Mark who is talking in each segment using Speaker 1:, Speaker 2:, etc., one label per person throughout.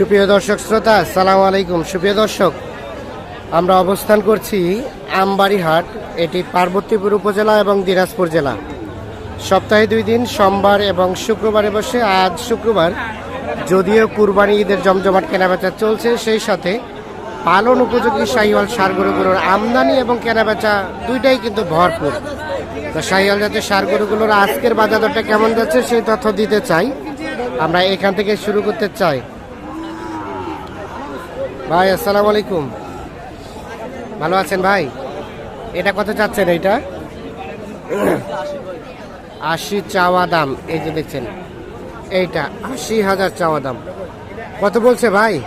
Speaker 1: সুপ্রিয় দর্শক শ্রোতা, সালাম আলাইকুম। সুপ্রিয় দর্শক, আমরা অবস্থান করছি আমবাড়িহাট, এটি পার্বতীপুর উপজেলা এবং দিনাজপুর জেলা। সপ্তাহে দুই দিন, সোমবার এবং শুক্রবারে বসে, আজ শুক্রবার, যদিও কুরবানি ঈদের জমজমাট কেনাবেচা চলছে, সেই সাথে পালন উপযোগী শাহিওয়াল সারগরুগুলোর আমদানি এবং কেনাবেচা দুইটাই কিন্তু ভরপুর। তো শাহিওয়াল জাতের সারগরুগুলোর আজকের বাজার দরটা কেমন যাচ্ছে, সেই তথ্য দিতে চাই। আমরা এখান থেকে শুরু করতে চাই। ভাই আসসালামু আলাইকুম। ভালো আছেন ভাই? এটা কত চাচ্ছেন এইটা? আশি চাওয়া দাম এই যে দেখছেন। এইটা আশি হাজার চাওয়া দাম। কত বলছে ভাই?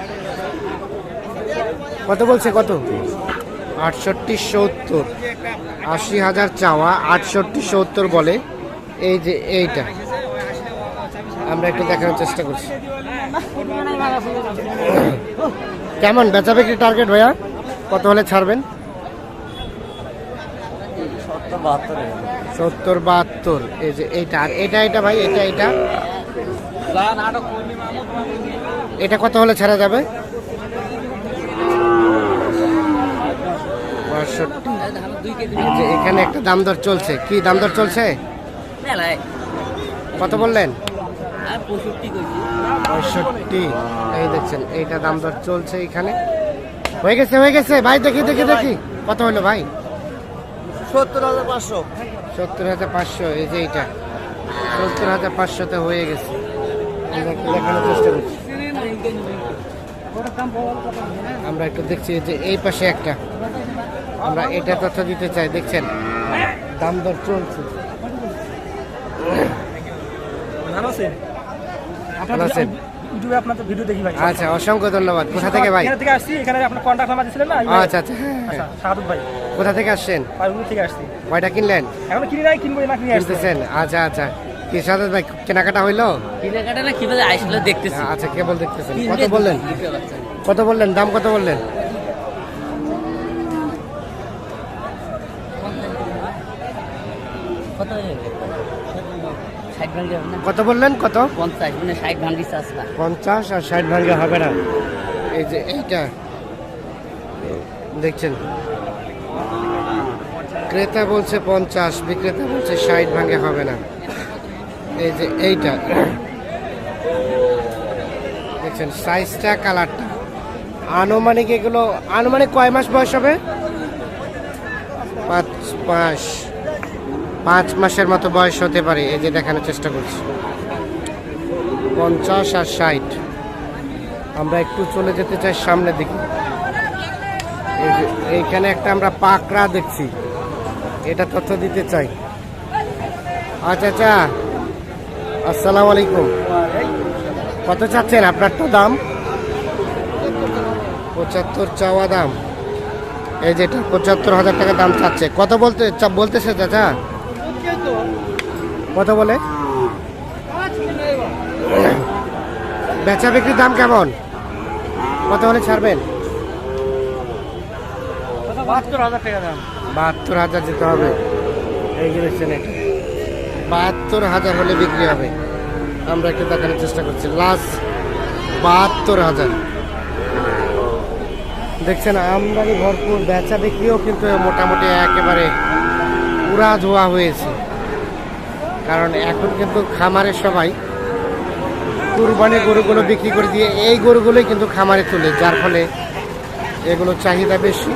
Speaker 1: কত বলছে কত? আটষট্টি সত্তর। আশি হাজার চাওয়া আটষট্টি সত্তর বলে। এই যে এইটা। আমরা একটু দেখানোর চেষ্টা করছি। কেমন বেচা বিক্রি টার্গেট ভাইয়া? কত হলে ছাড়বেন?
Speaker 2: সত্তর বাহাত্তর।
Speaker 1: এই যে এইটা আর এটা এটা ভাই এটা এটা? এটা কত হলে ছাড়া যাবে? যে এখানে একটা দাম দর চলছে। কি দাম দর চলছে? কত বললেন?
Speaker 2: পঁয়ষট্টি
Speaker 1: এই দেখছেন এইটা দাম দর চলছে এখানে। হয়ে গেছে হয়ে গেছে। ভাই দেখি দেখি দেখি। কত হলো ভাই?
Speaker 2: সত্তর হাজার পাঁচশো।
Speaker 1: সত্তর হাজার পাঁচশো এই যে এইটা। সত্তর হাজার পাঁচশোতে হয়ে গেছে। আমরা একটু দেখানোর চেষ্টা করছি। আমরা একটু দেখছি এই যে এই পাশে একটা। আমরা এটা তথ্য দিতে চাই দেখছেন? দাম দর চলছে।
Speaker 3: ভালো
Speaker 1: ভালো আছেন?
Speaker 3: ইউটিউবে আপনার ভিডিও দেখি ভাই।
Speaker 1: আচ্ছা অসংখ্য ধন্যবাদ। কোথা থেকে ভাই?
Speaker 3: এখান থেকে আসছি এখানে আপনার কন্ট্যাক্ট নাম্বার দিয়েছিলেন না?
Speaker 1: আচ্ছা আচ্ছা হ্যাঁ, হ্যাঁ।
Speaker 3: আচ্ছা ভাই।
Speaker 1: কোথা থেকে আসছেন?
Speaker 3: পারগুলো থেকে আসছি।
Speaker 1: কয়টা কিনলেন?
Speaker 3: এখন কিনি নাই কিনবো না কিনে আসছি।
Speaker 1: আচ্ছা আচ্ছা। কি ভাই কেনাকাটা হইল?
Speaker 2: কেনাকাটা না কীভাবে আসলে দেখতেছি।
Speaker 1: আচ্ছা কেবল দেখতেছেন। কত বললেন? কত বললেন? দাম কত বললেন
Speaker 2: কত হয়ে যাবে ষাট ভাঙ্গি হবে না
Speaker 1: কত বললেন? কত?
Speaker 2: পঞ্চাশ মানে ষাট ভাঙ্গি চাষ
Speaker 1: পঞ্চাশ আর ষাট ভাঙ্গে হবে না। এই যে এইটা। দেখছেন? ক্রেতা বলছে পঞ্চাশ বিক্রেতা বলছে ষাট ভাঙ্গে হবে না। এই যে এইটা। দেখছেন? সাইজটা কালারটা। আনুমানিক এগুলো আনুমানিক কয় মাস বয়স হবে? পাঁচ মাস পাঁচ মাসের মতো বয়স হতে পারে, এই যে দেখানোর চেষ্টা করছি। পঞ্চাশ আর ষাট। আমরা একটু চলে যেতে চাই সামনের দিকে। এইখানে একটা আমরা পাকড়া দেখছি। এটা তথ্য দিতে চাই। আচ্ছা আচ্ছা। আসসালামু আলাইকুম। কত চাচ্ছেন আপনার তো দাম? পঁচাত্তর চাওয়া দাম। এই যেটা পঁচাত্তর হাজার টাকা দাম চাচ্ছে। কত বলতে বলতেছে চাচা? কত বলে? বেচা বিক্রির দাম কেমন? কত হলে ছাড়বেন?
Speaker 3: বাহাত্তর হাজার
Speaker 1: যেতে হবে। এই বাহাত্তর হাজার হলে বিক্রি হবে। আমরা একটু দেখানোর চেষ্টা করছি। লাস্ট বাহাত্তর হাজার। দেখছেন আমদানি ভরপুর বেচা বিক্রিও কিন্তু মোটামুটি একেবারে পুরা ধোয়া হয়েছে। কারণ এখন কিন্তু খামারে সবাই কুরবানি গরুগুলো বিক্রি করে দিয়ে এই গরুগুলোই কিন্তু খামারে তোলে, যার ফলে এগুলো চাহিদা বেশি,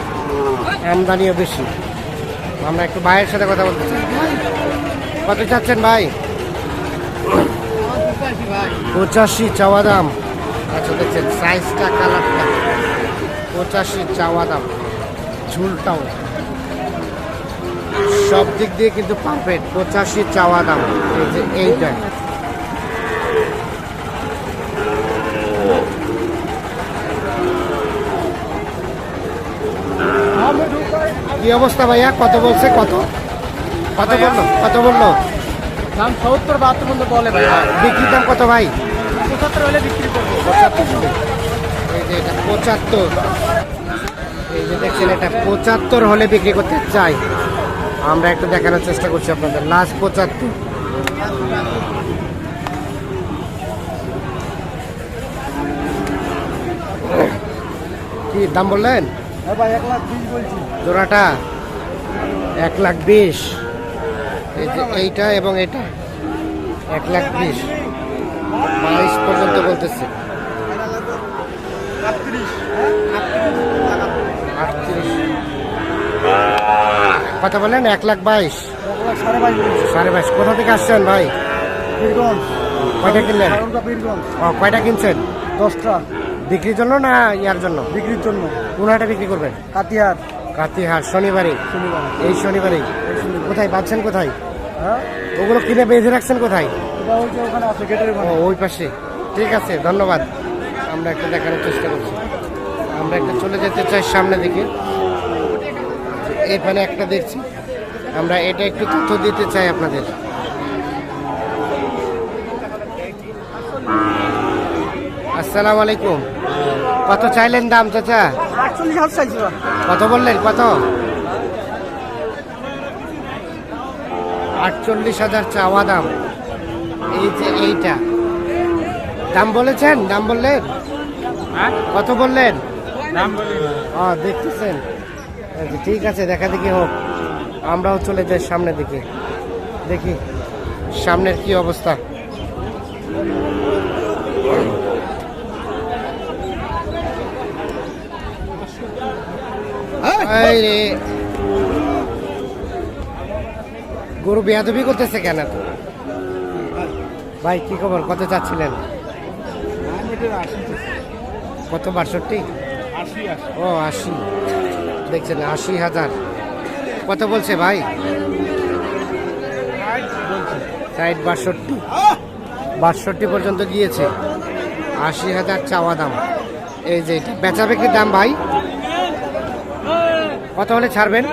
Speaker 1: আমদানিও বেশি। আমরা একটু ভাইয়ের সাথে কথা বলতে চাই। কত চাচ্ছেন ভাই? পঁচাশি চাওয়া দাম। আচ্ছা দেখছেন সাইজটা কালারটা পঁচাশি চাওয়া দাম। ঝুলটাও। সব দিক দিয়ে কিন্তু পারফেক্ট পঁচাশি চাওয়া দাম এই যে এইটা। কি অবস্থা ভাইয়া? কত বলছে? কত? কত বলল? কত বলল?
Speaker 3: দাম সত্তর বাহাত্তর পর্যন্ত বলে ভাই
Speaker 1: বিক্রি দাম কত ভাই?
Speaker 3: পঁচাত্তর হলে বিক্রি করব।
Speaker 1: পঁচাত্তর। এই যে এটা পঁচাত্তর। এই যে দেখছেন এটা পঁচাত্তর হলে বিক্রি করতে চাই। আমরা একটু দেখানোর চেষ্টা করছি আপনাদের। লাস্ট পঁচাত্তর। কি দাম বললেন?
Speaker 3: হ্যাঁ
Speaker 1: জোড়াটা? এক লাখ বিশ। এই এইটা এবং এটা? এক লাখ বিশ। বাইশ পর্যন্ত বলতেছে। কত বলেন এক লাখ বাইশ।
Speaker 3: সাড়ে বাইশ।
Speaker 1: কোথা থেকে আসছেন ভাই? কয়টা কিনলেন? ও কয়টা কিনছেন?
Speaker 3: দশটা।
Speaker 1: বিক্রির জন্য না ইয়ার জন্য?
Speaker 3: বিক্রির জন্য।
Speaker 1: কোন হাটে বিক্রি করবেন?
Speaker 3: কাতিয়ার
Speaker 1: কাতিহাট শনিবারে। এই শনিবারে? কোথায় পাচ্ছেন কোথায়?
Speaker 3: হ্যাঁ?
Speaker 1: ওগুলো কিনে বেঁধে রাখছেন কোথায়?
Speaker 3: ওই
Speaker 1: পাশে। ঠিক আছে ধন্যবাদ। আমরা একটু দেখানোর চেষ্টা করছি। আমরা একটু চলে যেতে চাই সামনে দিকে। এখানে একটা দেখছি। আমরা এটা একটু তথ্য দিতে চাই আপনাদের। আসসালামু আলাইকুম। কত চাইলেন দাম চাচা। কত বললেন কত? আটচল্লিশ হাজার চাওয়া দাম। এই যে এইটা। দাম বলেছেন? দাম বললেন? কত বললেন? ও দেখতেছেন। ঠিক আছে দেখা দেখি হোক। আমরাও চলে যাই সামনের দিকে। দেখি সামনের কি অবস্থা। গরু বেয়াদবি করতেছে কেন? ভাই কি খবর? কত চাচ্ছিলেন? কত? বাষট্টি? ও আশি। দেখছেন, আশি হাজার। কত বলছে ভাই? ষাট বাষট্টি। বাষট্টি পর্যন্ত গিয়েছে। আশি হাজার চাওয়া দাম। এই যে এটা। বেচা বিক্রির দাম ভাই? কত হলে ছাড়বেন?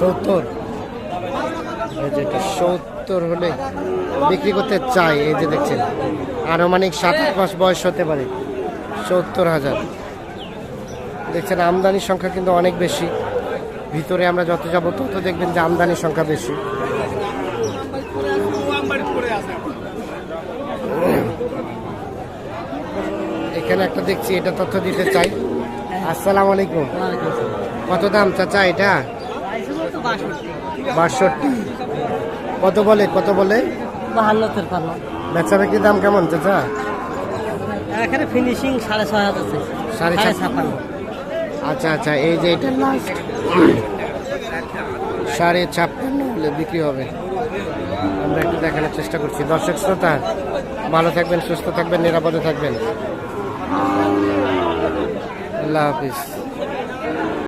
Speaker 1: সত্তর। এই যে সত্তর হলে বিক্রি করতে চাই। এই যে দেখছেন, আনুমানিক সাত মাস বয়স হতে পারে। সত্তর হাজার। দেখছেন আমদানির সংখ্যা কিন্তু অনেক বেশি। ভিতরে আমরা যত যাব তত দেখবেন যে আমদানির সংখ্যা বেশি। এখানে একটা দেখছি এটা তথ্য দিতে চাই। আসসালাম আলাইকুম। কত দাম চাচা এটা? বাষট্টি। কত বলে কত বলে?
Speaker 2: বাহান্ন তেরপান্ন
Speaker 1: বেচা বিক্রির দাম কেমন চাচা?
Speaker 2: এখানে ফিনিশিং সাড়ে ছয় হাজার আছে।
Speaker 1: সাড়ে
Speaker 2: ছাপ্পান্ন।
Speaker 1: আচ্ছা আচ্ছা এই যে এটা লাস্ট সাড়ে ছাপ্পান্ন হলে বিক্রি হবে। আমরা একটু দেখানোর চেষ্টা করছি। দর্শক শ্রোতা, ভালো থাকবেন, সুস্থ থাকবেন, নিরাপদে থাকবেন। আল্লাহ হাফিজ।